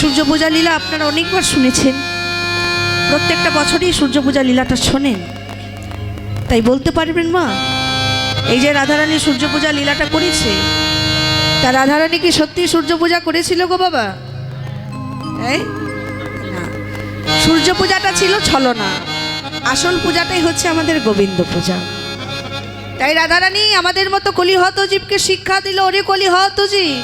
সূর্য পূজা লীলা আপনারা অনেকবার শুনেছেন। প্রত্যেকটা বছরই সূর্য পূজা লীলাটা শোনেন। তাই বলতে পারবেন মা, এই যে রাধারানী সূর্য পূজা লীলাটা করেছে, তা রাধারানী কি সত্যি সূর্য পূজা করেছিল গো বাবা? সূর্য পূজাটা ছিল ছলনা। আসল পূজাটাই হচ্ছে আমাদের গোবিন্দ পূজা। তাই রাধারানী আমাদের মতো কলিহত জীবকে শিক্ষা দিল, ওরে কলিহত জীব।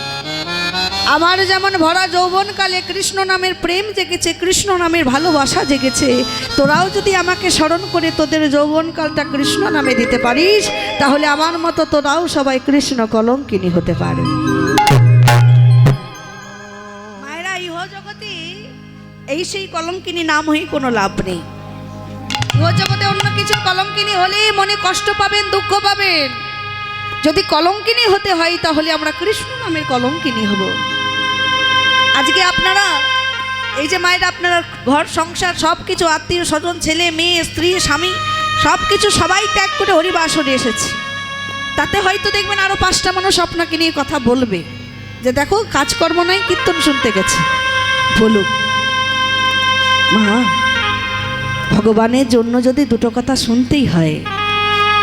আমার যেমন ভরা যৌবনকালে কৃষ্ণ নামের প্রেম জেগেছে, কৃষ্ণ নামের ভালোবাসা জেগেছে। তোরাও যদি আমাকে স্মরণ করে তোদের যৌবনকালটা কৃষ্ণ নামে দিতে পারিস, তাহলে আমার মতো তোরাও সবাই কৃষ্ণ কলঙ্কিনী হতে পারে। মায়েরা, ইহ জগতে এই সেই কলঙ্কিনী নাম হয়ে কোনো লাভ নেই। ইহ জগতে অন্য কিছু কলঙ্কিনী হলেই মনে কষ্ট পাবেন, দুঃখ পাবেন। যদি কলঙ্কিনী হতে হয়, তাহলে আমরা কৃষ্ণ নামের কলঙ্কিনী হব। আজকে আপনারা, এই যে মায়ের আপনারা ঘর, সংসার সব কিছু আত্মীয় স্বজন, ছেলে, মেয়ে, স্ত্রী, স্বামী সব কিছু সবাই ত্যাগ করে হরিবাসরে এসেছে। তাতে হয়তো দেখবেন আরও পাঁচটা মানুষ আপনাকে নিয়ে কথা বলবে যে দেখো, কাজকর্ম নাই কীর্তন শুনতে গেছে। বলুক, মা, ভগবানের জন্য যদি দুটো কথা শুনতেই হয়,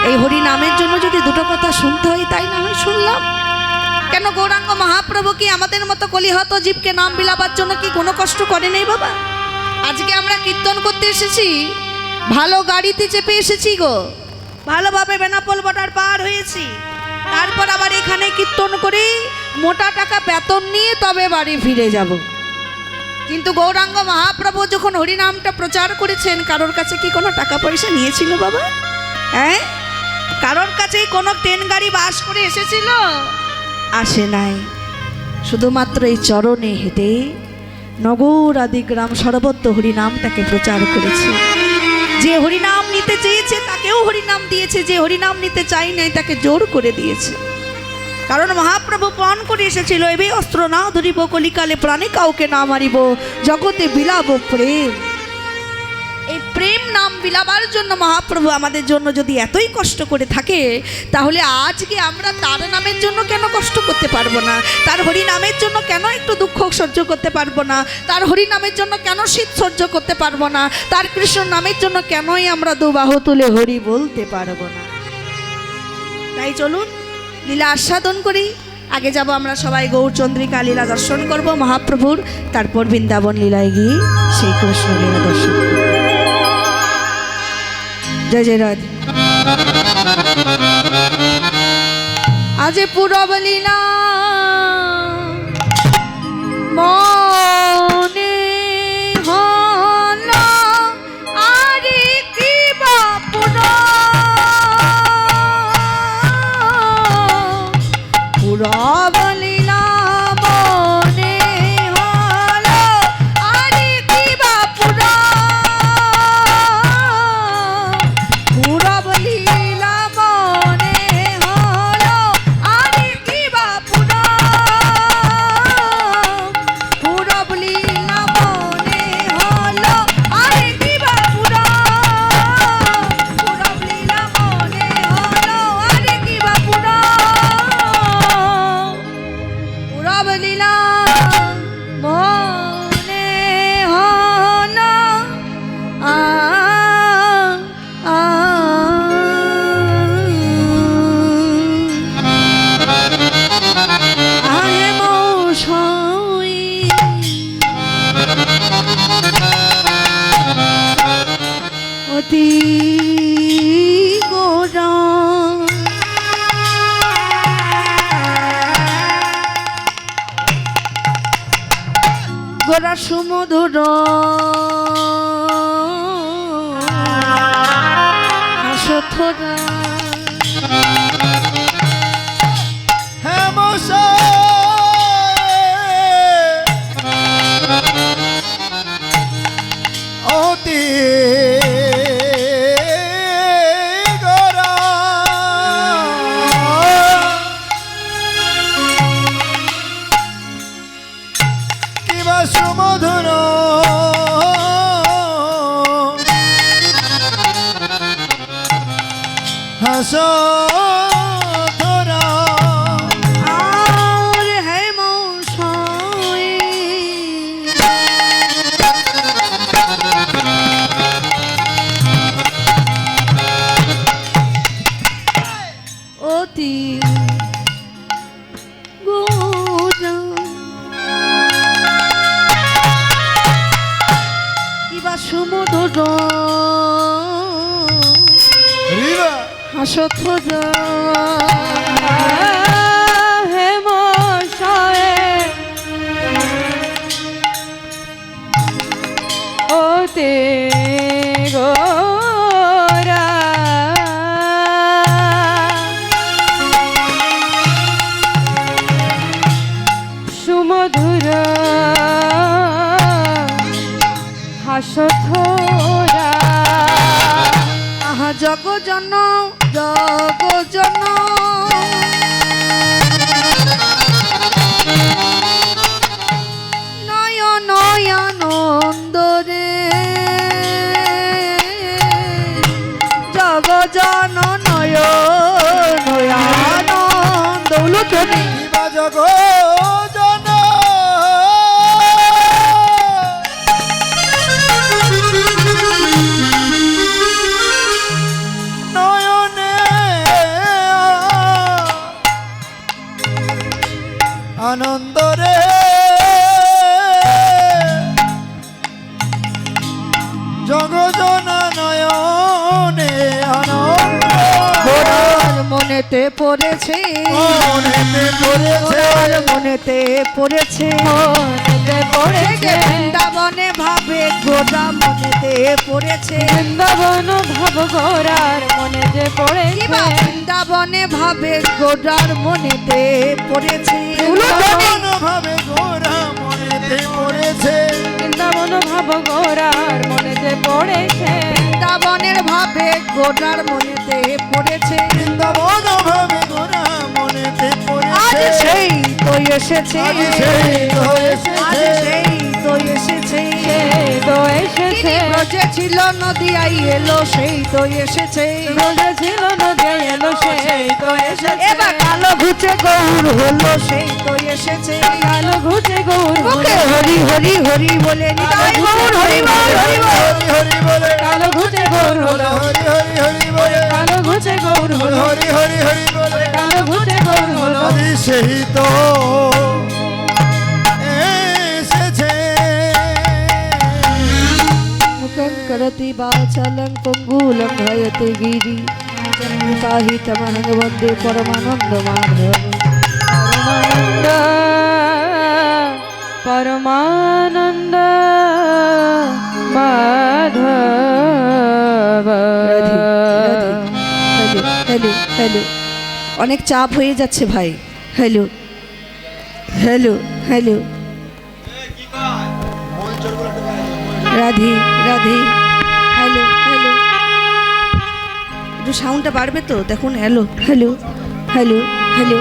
এই হরি নামের জন্য যদি দুটো কথা শুনতে হয়, তাই না হয় শুনলাম। কেন গৌরাঙ্গ মহাপ্রভু কি আমাদের মতো কলিহত জীবকে নাম বিলাবার জন্য কি কোনো কষ্ট করে নেই বাবা? আজকে আমরা কীর্তন করতে এসেছি, ভালো গাড়িতে চেপে এসেছি গো। ভালোভাবে বেনাপোল বর্ডার পার হয়েছি। তারপর আবার এখানে কীর্তন করে মোটা টাকা বেতন নিয়ে তবে বাড়ি ফিরে যাব। কিন্তু গৌরাঙ্গ মহাপ্রভু যখন হরিনামটা প্রচার করেছেন, কারোর কাছে কি কোনো টাকা পয়সা নিয়েছিল বাবা? হ্যাঁ? কারোর কাছেই কোনো ট্রেন গাড়ি বাস করে এসেছিল? আসে নাই। শুধুমাত্র এই চরণে হেঁটে নগর আদি গ্রাম সর্বত্র হরিনাম তাকে প্রচার করেছে। যে হরিনাম নিতে চেয়েছে, তাকেও হরিনাম দিয়েছে। যে হরিনাম নিতে চাই নাই, তাকে জোর করে দিয়েছে। কারণ মহাপ্রভু পণ করে এসেছিল, এবে অস্ত্র না ধরিব, কলিকালে প্রাণে কাউকে না মারিব, জগতে বিলাব প্রেম। এই প্রেম নাম বিলাবার জন্য মহাপ্রভু আমাদের জন্য যদি এতই কষ্ট করে থাকে, তাহলে আজকে আমরা তার নামের জন্য কেন কষ্ট করতে পারব না? তার হরি নামের জন্য কেন একটু দুঃখ সহ্য করতে পারব না? তার হরি নামের জন্য কেন শীত সহ্য করতে পারব না? তার কৃষ্ণ নামের জন্য কেনই আমরা দুবাহু তুলে হরি বলতে পারব না? তাই চলুন, লীলা আস্বাদন করি। আগে যাব আমরা সবাই গৌরচন্দ্রিকা লীলা দর্শন করব মহাপ্রভুর। তারপর বৃন্দাবন লীলায় গিয়ে সেই কৃষ্ণ লীলা দর্শন করব। জয় জয় রাধে আজ পুরব মনে সুমধুর। হাসো অতি হাসো তোরা আর হে মৌসই অতি সুমধুর রিবা আনন্দ রে। জগজন নয়নে আনন্দ মনেতে পড়েছি। মনেতে পড়েছে। পড়েছে পড়েছে বৃন্দাবনে ভাবে গোরা মনেতে পড়েছে বৃন্দাবন ভাব গোরার মনে যে পড়েছে বৃন্দাবনে ভাবে গোরার মনেতে পড়েছে বৃন্দাবন ভাবে গোরা মনেতে পড়েছে বৃন্দাবন ভাব মনে যে পড়েছে বৃন্দাবনের ভাবে গোরার মনেতে পড়েছে বৃন্দাবন ভাবে গোরা মনেতে পড়েছে সেই তো এসেছে। তো এসেছে সেই তো এসেছে। ব্রজে ছিল নদিয়াই এলো সেই তো এসেছে। রোজা ছিল নদী এলো সেই তো এসেছে। এবার কালো ঘুচে গৌর হলো সেই তো এসেছে। কালো ঘুচে গৌর ওকে হরি হরি হরি বলে নিতাই গৌর হরি বল হরি বল হরি হরি বলে। কালো ঘুচে গৌর হলো। হরি হরি হরি বলে কালো ঘুচে গৌর হলো। হরি হরি হরি বলে। কালো ঘুচে গৌর হলো। সেই তো। বাচলং পঙ্গুলং ভয়তে গিরি কাহিতমহং বন্দে পরমানন্দ মাধব পরমানন্দ পরমানন্দ মাধব হ্যালো হ্যালো হ্যালো অনেক চাপ হয়ে যাচ্ছে ভাই hello hello hello Radhe Radhe. Hello hello. একটু সাউন্ডটা বাড়বে তো? দেখুন hello hello hello hello.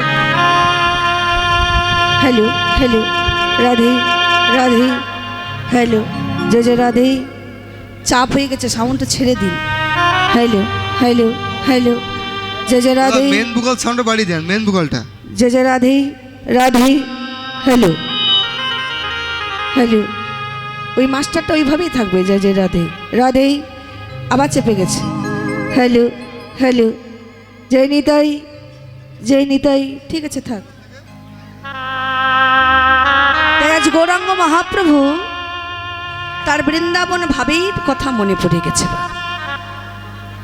Hello hello. Radhe Radhe. Hello জয় জয় রাধে। চাপ হয়ে গেছে সাউন্ডটা ছেড়ে দিন। Hello hello hello. জয় জয় রাধে। মেন ভোকাল সাউন্ডটা বাড়িয়ে দেন মেন ভোকালটা জয় জয় রাধে রাধে। Hello hello. ওই মাস্টারটা ওইভাবেই থাকবে, জয় জয়, রাধে। রাধে আবার চেপে গেছে। Hello hello. জয় নিতাই জয় নিতাই ঠিক আছে, থাক। আজ গৌরাঙ্গ মহাপ্রভু তার বৃন্দাবন ভাবেই কথা মনে পড়ে গেছে।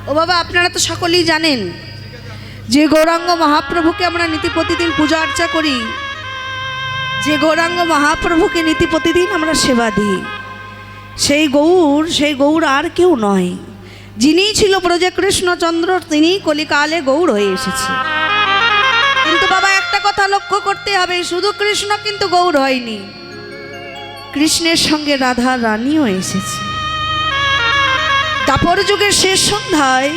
ও বাবা, আপনারা তো সকলেই জানেন যে গৌরাঙ্গ মহাপ্রভুকে আমরা নীতি প্রতিদিন পূজা অর্চা করি। যে গৌরাঙ্গ মহাপ্রভুকে নীতি প্রতিদিন আমরা সেবা দিই। সেই গৌর সেই গৌর আর কেউ নয়। যিনি ছিল কৃষ্ণচন্দ্র, তিনি কলিকালে গৌর হয়ে এসেছে। কিন্তু বাবা, একটা কথা লক্ষ্য করতে হবে, শুধু কৃষ্ণ কিন্তু গৌর হয়নি। কৃষ্ণের সঙ্গে রাধা রানীও এসেছে। দাপর যুগের শেষ সন্ধ্যায়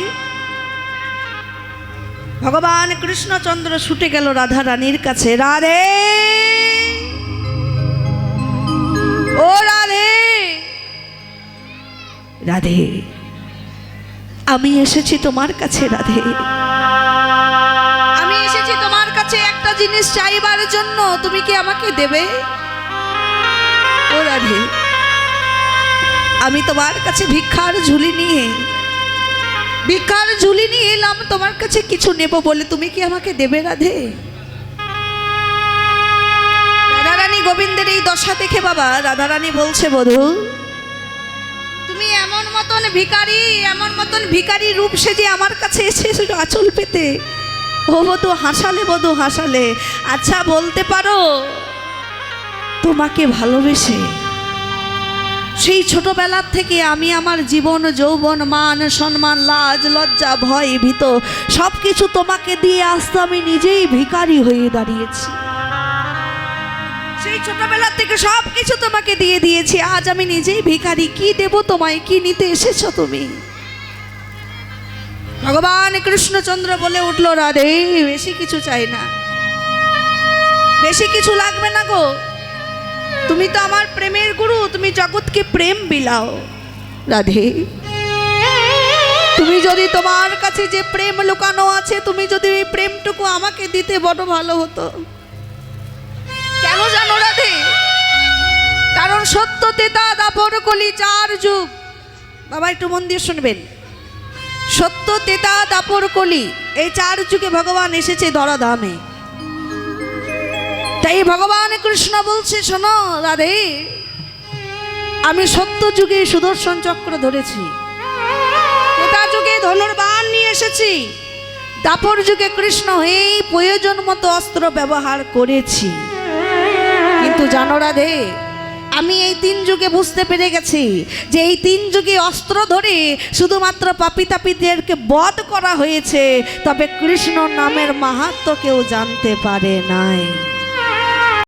ভগবান কৃষ্ণচন্দ্র ছুটে গেল রাধা রানীর কাছে। রাধে! রাধে। আমি এসেছি তোমার কাছে রাধে। আমি এসেছি তোমার কাছে একটা জিনিস চাইবার জন্য। তুমি কি আমাকে দেবে? ও রাধে আমি তোমার কাছে ভিক্ষার ঝুলি নিয়ে ভিক্ষার ঝুলি নিয়ে এলাম। তোমার কাছে কিছু নেব বলে তুমি কি আমাকে দেবে রাধে? রাধারানী গোবিন্দের এই দশা দেখে বাবা রাধারানী বলছে বধূ তুমি এমন মতন ভিখারি, এমন মতন ভিখারি রূপ সেজে আমার কাছে এসে আঁচল পেতে। ও বধু, হাসালে বধু, হাসালে। আচ্ছা বলতে পারো, তোমাকে ভালোবেসে সেই ছোটবেলার থেকে আমি আমার জীবন, যৌবন, মান, সম্মান, লাজ, লজ্জা, ভয়, ভীত সব কিছু তোমাকে দিয়ে আসতে আমি নিজেই ভিখারি হয়ে দাঁড়িয়েছি। সেই ছোটবেলা থেকে সব কিছু তোমাকে দিয়ে দিয়েছি। আজ আমি নিজেই ভিখারি। কি দেব তোমায়? কি নিতে এসেছ তুমি? ভগবান কৃষ্ণচন্দ্র বলে উঠল, রাধে, বেশি কিছু চাই না। বেশি কিছু লাগবে না গো। তুমি তো আমার প্রেমের গুরু, তুমি জগৎকে প্রেম বিলাও। রাধে, তুমি যদি তোমার কাছে যে প্রেম লুকানো আছে, তুমি যদি এই প্রেমটুকু আমাকে দিতে বড় ভালো হতো। সত্য তেতা দাপর কলি চার যুগ। বাবা, একটু মন দিয়ে শুনবেন। সত্য তেতা দাপর কলি, এই চার যুগে ভগবান এসেছে ধরা ধামে তাই ভগবান কৃষ্ণ বলছে, শোনো রাধে, আমি সত্য যুগে সুদর্শন চক্র ধরেছি। তেতা যুগে ধনুর্বাণ নিয়ে এসেছি। দাপর যুগে কৃষ্ণ এই প্রয়োজন মতো অস্ত্র ব্যবহার করেছি। কিন্তু জানো রাধে আমি এই তিন যুগে বুঝতে পেরে গেছি যে এই তিন যুগে অস্ত্র ধরে শুধুমাত্র পাপিতাপিদেরকে বধ করা হয়েছে, তবে কৃষ্ণ নামের মাহাত্ম কেউ জানতে পারে নাই।